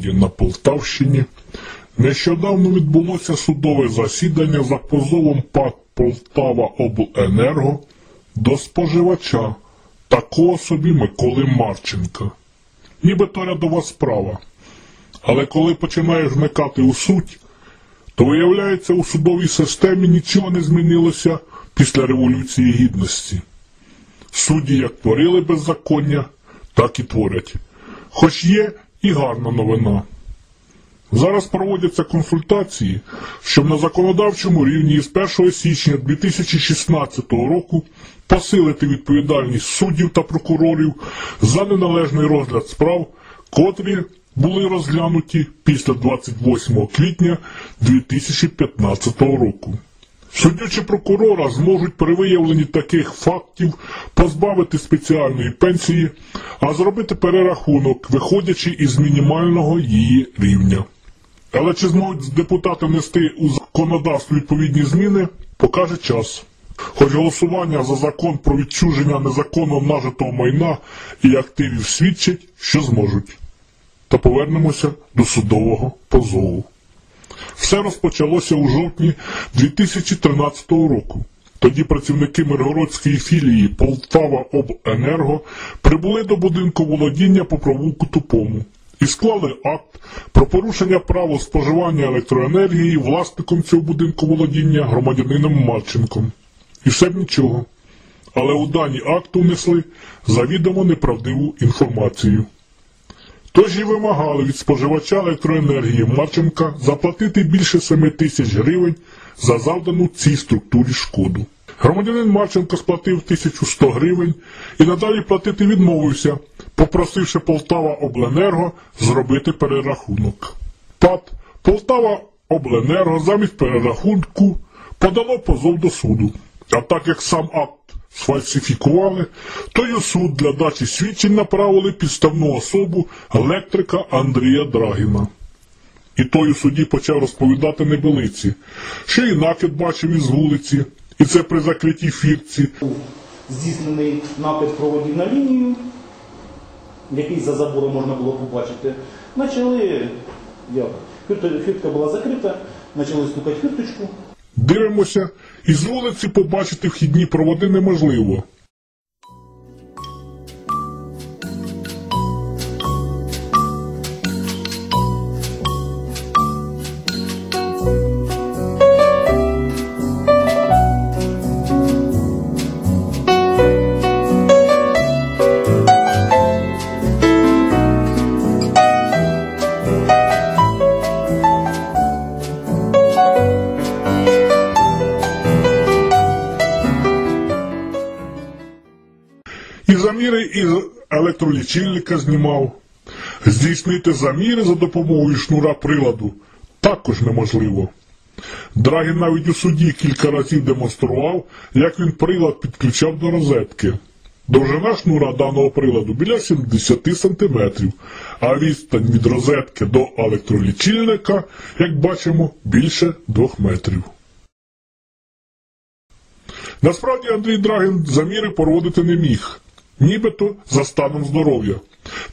Миргороді на Полтавщині нещодавно відбулося судове засідання за позовом ПАК Полтава Обленерго до споживача такого собі Миколи Марченка. Нібито рядова справа. Але коли починаєш вникати у суть, то виявляється, у судовій системі нічого не змінилося після Революції Гідності. Судді як творили беззаконня, так і творять. Хоч є і гарна новина. Зараз проводяться консультації, щоб на законодавчому рівні з 1 січня 2016 року посилити відповідальність суддів та прокурорів за неналежний розгляд справ, котрі були розглянуті після 28 квітня 2015 року. Суддю чи прокурора зможуть при виявленні таких фактів позбавити спеціальної пенсії, а зробити перерахунок, виходячи із мінімального її рівня. Але чи зможуть депутати внести у законодавство відповідні зміни, покаже час. Хоч голосування за закон про відчуження незаконно нажитого майна і активів свідчить, що зможуть. Та повернемося до судового позову. Все розпочалося у жовтні 2013 року. Тоді працівники Миргородської філії Полтава Обенерго прибули до будинку володіння по провулку Тупому і склали акт про порушення права споживання електроенергії власником цього будинку володіння громадянином Марченком. І все б нічого. Але у дані акту внесли завідомо неправдиву інформацію. Тож і вимагали від споживача електроенергії Марченка заплатити більше 7 тисяч гривень за завдану цій структурі шкоду. Громадянин Марченко сплатив 1100 гривень і надалі платити відмовився, попросивши Полтава Обленерго зробити перерахунок. ПАТ Полтава Обленерго замість перерахунку подало позов до суду. А так як сам акт сфальсифікували, то й у суд для дачі свідчень направили підставну особу електрика Андрія Драгіна. І той у суді почав розповідати небелиці, що і накид бачив із вулиці, і це при закритій фірці, здійснений напад проводів на лінію, який за забором можна було побачити. Почали, як, фіртка була закрита, почали стукати фірточку. Дивимося, і з вулиці побачити вхідні проводи неможливо. Заміри із електролічильника знімав. Здійснити заміри за допомогою шнура приладу також неможливо. Драгін навіть у суді кілька разів демонстрував, як він прилад підключав до розетки. Довжина шнура даного приладу біля 70 см, а відстань від розетки до електролічильника, як бачимо, більше 2 метрів. Насправді Андрій Драгін заміри проводити не міг, нібито за станом здоров'я.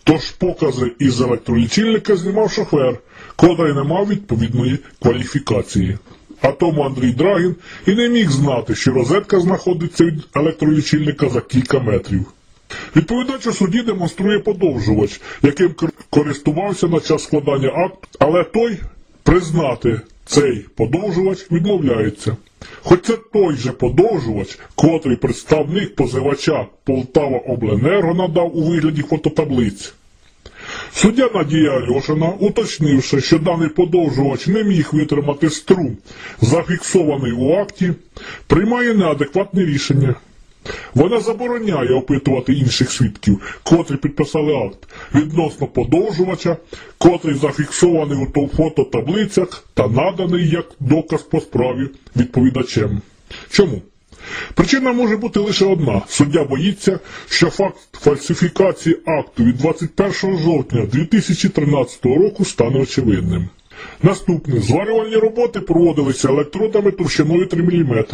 Тож покази із електролічильника знімав шофер, котрий не мав відповідної кваліфікації. А тому Андрій Драгін і не міг знати, що розетка знаходиться від електролічильника за кілька метрів. Відповідач у суді демонструє подовжувач, яким користувався на час складання акту, але той признати цей подовжувач відмовляється. Хоч це той же подовжувач, котрий представник позивача Полтава Обленерго надав у вигляді фототаблиць. Суддя Надія Альошина, уточнивши, що даний подовжувач не міг витримати струм, зафіксований у акті, приймає неадекватне рішення. Вона забороняє опитувати інших свідків, котрі підписали акт, відносно подовжувача, котрий зафіксований у то- фототаблицях та наданий як доказ по справі відповідачем. Чому? Причина може бути лише одна. Суддя боїться, що факт фальсифікації акту від 21 жовтня 2013 року стане очевидним. Наступне. Зварювальні роботи проводилися електродами товщиною 3 мм,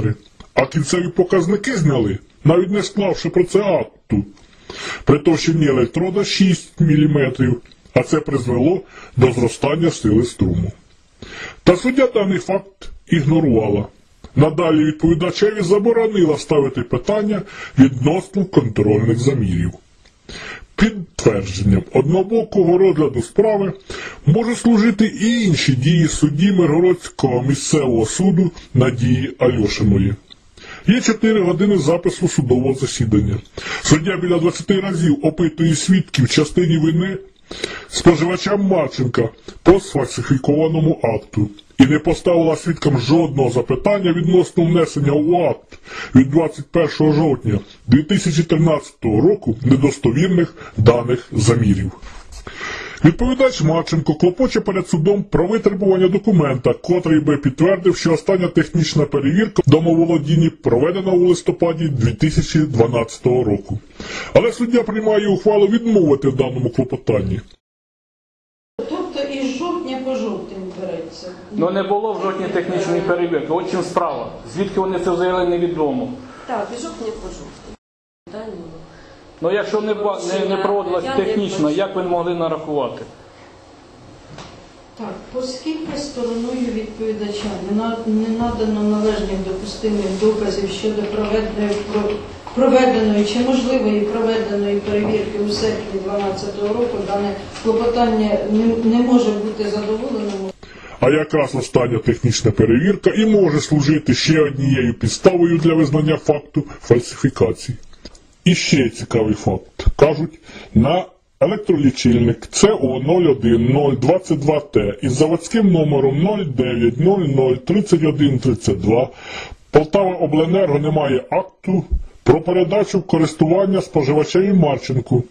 а кінцеві показники зняли, навіть не склавши про це акту. При товщині електрода 6 мм, а це призвело до зростання сили струму. Та суддя даний факт ігнорувала. Надалі відповідачеві заборонила ставити питання відносно контрольних замірів. Підтвердженням однобокого розгляду справи може служити і інші дії судді Миргородського місцевого суду Надії Альошиної. Є 4 години запису судового засідання. Суддя біля 20 разів опитує свідків частині вини споживача Марченка по сфальсифікованому акту і не поставила свідкам жодного запитання відносно внесення у акт від 21 жовтня 2013 року недостовірних даних замірів. Відповідач Марченко клопоче перед судом про витребування документа, котрий би підтвердив, що остання технічна перевірка в домоволодінні проведена у листопаді 2012 року. Але суддя приймає ухвалу відмовити в даному клопотанні. Тобто із жовтня по жовтень береться. Ну не було в жодній технічної перевірки. От чим справа. Звідки вони це взяли, невідомо. Так, і жовтня по жовтні. Ну якщо не, не, не проводилась не технічно, як ви могли нарахувати? Так, оскільки стороною відповідача не, на- не надано належних допустимих доказів щодо проведеної, про- проведеної чи можливої проведеної перевірки у серпні 2012 року, дане клопотання не, не може бути задоволеним. А якраз остання технічна перевірка і може служити ще однією підставою для визнання факту фальсифікації. І ще цікавий факт. Кажуть, на електролічильник CO01022T із заводським номером 09003132 Полтава Обленерго не має акту про передачу користування споживачеві Марченку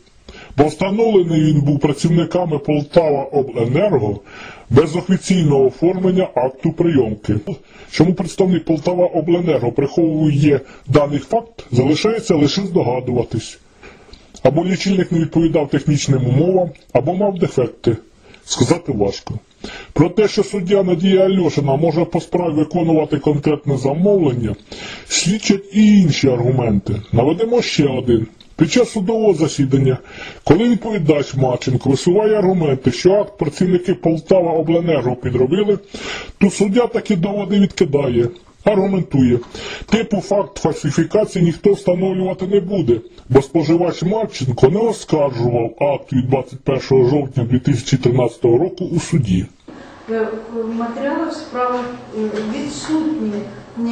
бо встановлений він був працівниками Полтава Обленерго без офіційного оформлення акту прийомки. Чому представник Полтава Обленерго приховує даний факт, залишається лише здогадуватись. Або лічильник не відповідав технічним умовам, або мав дефекти. Сказати важко. Про те, що суддя Надія Альошина може по справі виконувати конкретне замовлення, свідчать і інші аргументи. Наведемо ще один. Під час судового засідання, коли відповідач Марченко висуває аргументи, що акт працівники Полтава Обленерго підробили, то суддя такі доводи відкидає. Аргументує, типу факт фальсифікації ніхто встановлювати не буде, бо споживач Марченко не оскаржував акт від 21 жовтня 2013 року у суді. Е, В матеріалах справи е, відсутні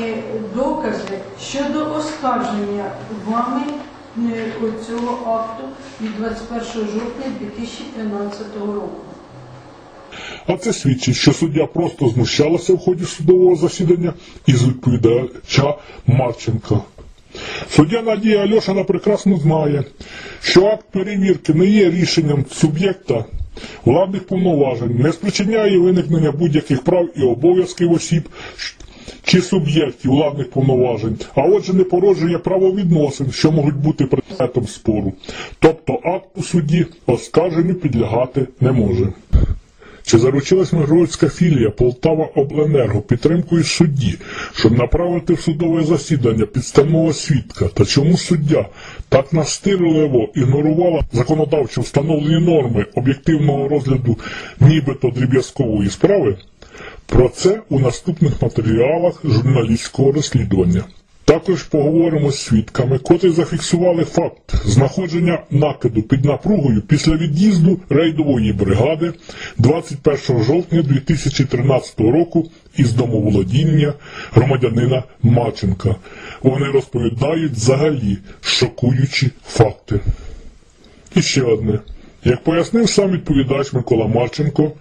е, докази щодо оскарження вами цього акту від 21 жовтня 2013 року. А це свідчить, що суддя просто знущалася в ході судового засідання із відповідача Марченка. Суддя Надія Альошина прекрасно знає, що акт перевірки не є рішенням суб'єкта владних повноважень, не спричиняє виникнення будь-яких прав і обов'язків осіб чи суб'єктів владних повноважень, а отже не породжує правовідносин, що можуть бути предметом спору. Тобто акт у суді оскарженню підлягати не може. Чи заручилась Миргородська філія Полтава Обленерго підтримкою судді, щоб направити в судове засідання підставного свідка? Та чому суддя так настирливо ігнорувала законодавчо встановлені норми об'єктивного розгляду нібито дріб'язкової справи? Про це у наступних матеріалах журналістського розслідування. Також поговоримо з свідками, котрі зафіксували факт знаходження накиду під напругою після від'їзду рейдової бригади 21 жовтня 2013 року із домоволодіння громадянина Маченка. Вони розповідають взагалі шокуючі факти. І ще одне. Як пояснив сам відповідач Микола Марченко,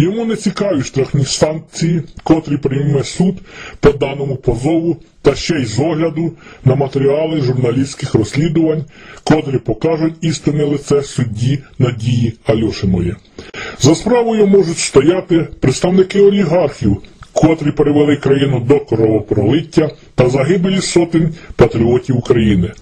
йому не цікаві штрафні санкції, котрі прийме суд по даному позову, та ще й з огляду на матеріали журналістських розслідувань, котрі покажуть істинне лице судді Надії Альошиної. За справою можуть стояти представники олігархів, котрі привели країну до кровопролиття та загибелі сотень патріотів України.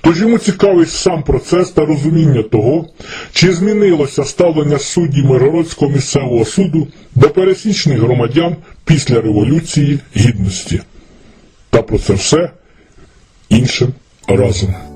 Тож йому цікавий сам процес та розуміння того, чи змінилося ставлення суддів Миргородського місцевого суду до пересічних громадян після Революції Гідності. Та про це все іншим разом.